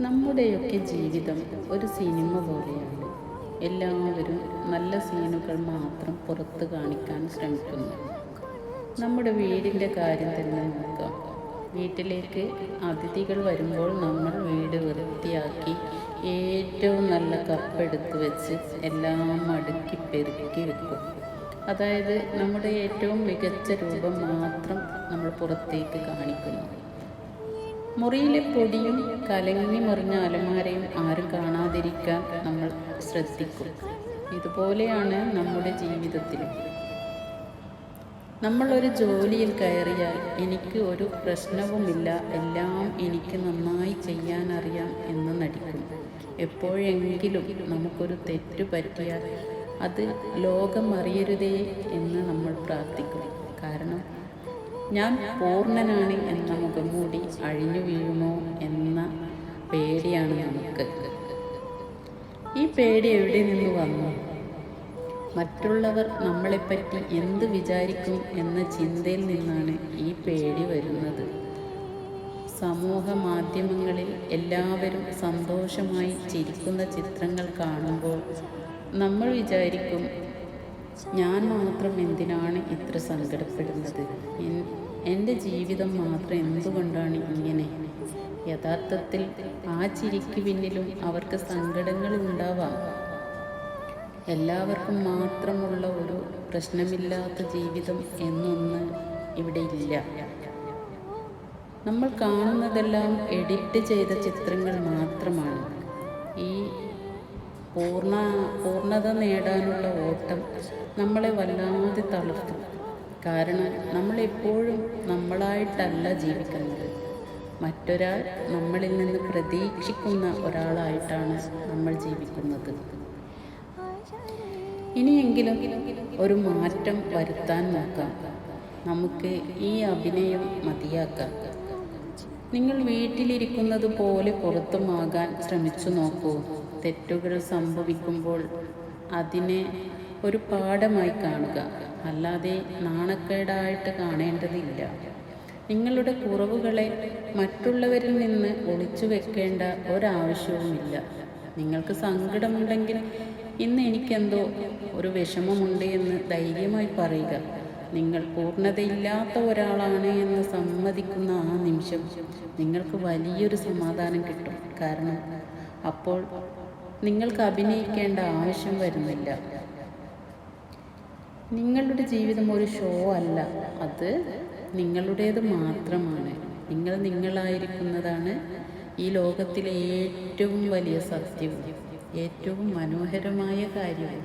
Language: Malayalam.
നമ്മുടെയൊക്കെ ജീവിതം ഒരു സിനിമ പോലെയാണ്. എല്ലാവരും നല്ല സീനുകൾ മാത്രം പുറത്ത് കാണിക്കാൻ ശ്രമിക്കുന്നു. നമ്മുടെ വീടിന്റെ കാര്യം തന്നെ നോക്കാം വീട്ടിലേക്ക് അതിഥികൾ വരുമ്പോൾ നമ്മൾ വീട് വൃത്തിയാക്കി ഏറ്റവും നല്ല കപ്പെടുത്ത് വെച്ച് എല്ലാം അടുക്കി പെരുക്കി വെക്കും. അതായത് നമ്മുടെ ഏറ്റവും മികച്ച രൂപം മാത്രം നമ്മൾ പുറത്തേക്ക് കാണിക്കുന്നു. മുറിയിലെ പൊടിയും കലങ്ങി മറിഞ്ഞ അലമാരയും ആരും കാണാതിരിക്കാൻ നമ്മൾ ശ്രദ്ധിക്കും. ഇതുപോലെയാണ് നമ്മുടെ ജീവിതത്തിൽ നമ്മളൊരു ജോലിയിൽ കയറിയാൽ എനിക്ക് ഒരു പ്രശ്നവുമില്ല. എല്ലാം എനിക്ക് നന്നായി ചെയ്യാനറിയാം എന്ന് നടിക്കും. എപ്പോഴെങ്കിലും നമുക്കൊരു തെറ്റ് പറ്റിയാൽ അത് ലോകം അറിയരുതേ എന്ന് നമ്മൾ പ്രാർത്ഥിക്കും. കാരണം ഞാൻ പൂർണനാണ് എന്ന മുഖംമൂടി അഴിഞ്ഞു വീഴുമോ എന്ന പേടിയാണ് നമുക്ക്. ഈ പേടി എവിടെ നിന്ന് വന്നു? മറ്റുള്ളവർ നമ്മളെപ്പറ്റി എന്ത് വിചാരിക്കും എന്ന ചിന്തയിൽ നിന്നാണ് ഈ പേടി വരുന്നത്. സമൂഹ മാധ്യമങ്ങളിൽ എല്ലാവരും സന്തോഷമായി ചിരിക്കുന്ന ചിത്രങ്ങൾ കാണുമ്പോൾ നമ്മൾ വിചാരിക്കും ഞാൻ മാത്രം എന്തിനാണ് ഇത്ര സങ്കടപ്പെടുന്നത്? എന്റെ ജീവിതം മാത്രം എന്തുകൊണ്ടാണ് ഇങ്ങനെ? യഥാർത്ഥത്തിൽ ആ ചിരിക്ക് പിന്നിലും അവർക്ക് സങ്കടങ്ങൾ ഉണ്ടാവാം എല്ലാവർക്കും മാത്രമുള്ള ഒരു പ്രശ്നമില്ലാത്ത ജീവിതം എന്നൊന്ന് ഇവിടെ ഇല്ല. നമ്മൾ കാണുന്നതെല്ലാം എഡിറ്റ് ചെയ്ത ചിത്രങ്ങൾ മാത്രമാണ്. പൂർണ പൂർണത നേടാനുള്ള ഓട്ടം നമ്മളെ വല്ലാതെ തളർത്തും. കാരണം നമ്മളെപ്പോഴും നമ്മളായിട്ടല്ല ജീവിക്കുന്നത്. മറ്റൊരാൾ നമ്മളിൽ നിന്ന് പ്രതീക്ഷിക്കുന്ന ഒരാളായിട്ടാണ് നമ്മൾ ജീവിക്കുന്നത്. ഇനിയെങ്കിലും ഒരു മാറ്റം വരുത്താൻ നോക്കാം. നമുക്ക് ഈ അഭിനയം മതിയാക്കാം. നിങ്ങൾ വീട്ടിലിരിക്കുന്നത് പോലെ പുറത്തുമാകാൻ ശ്രമിച്ചു നോക്കൂ. തെറ്റുകൾ സംഭവിക്കുമ്പോൾ അതിനെ ഒരു പാഠമായി കാണുക. അല്ലാതെ നാണക്കേടായിട്ട് കാണേണ്ടതില്ല. നിങ്ങളുടെ കുറവുകളെ മറ്റുള്ളവരിൽ നിന്ന് ഒളിച്ചു വെക്കേണ്ട ഒരാവശ്യവുമില്ല. നിങ്ങൾക്ക് സങ്കടമുണ്ടെങ്കിൽ ഇന്ന് എനിക്കെന്തോ ഒരു വിഷമമുണ്ട് എന്ന് ധൈര്യമായി പറയുക. നിങ്ങൾ പൂർണതയില്ലാത്ത ഒരാളാണ് എന്ന് സമ്മതിക്കുന്ന ആ നിമിഷം നിങ്ങൾക്ക് വലിയൊരു സമാധാനം കിട്ടും. കാരണം അപ്പോൾ നിങ്ങൾക്ക് അഭിനയിക്കേണ്ട ആവശ്യം വരുന്നില്ല. നിങ്ങളുടെ ജീവിതം ഒരു ഷോ അല്ല. അത് നിങ്ങളുടേത് മാത്രമാണ്. നിങ്ങൾ നിങ്ങളായിരിക്കുന്നതാണ് ഈ ലോകത്തിലെ ഏറ്റവും വലിയ സത്യവും ഏറ്റവും മനോഹരമായ കാര്യവും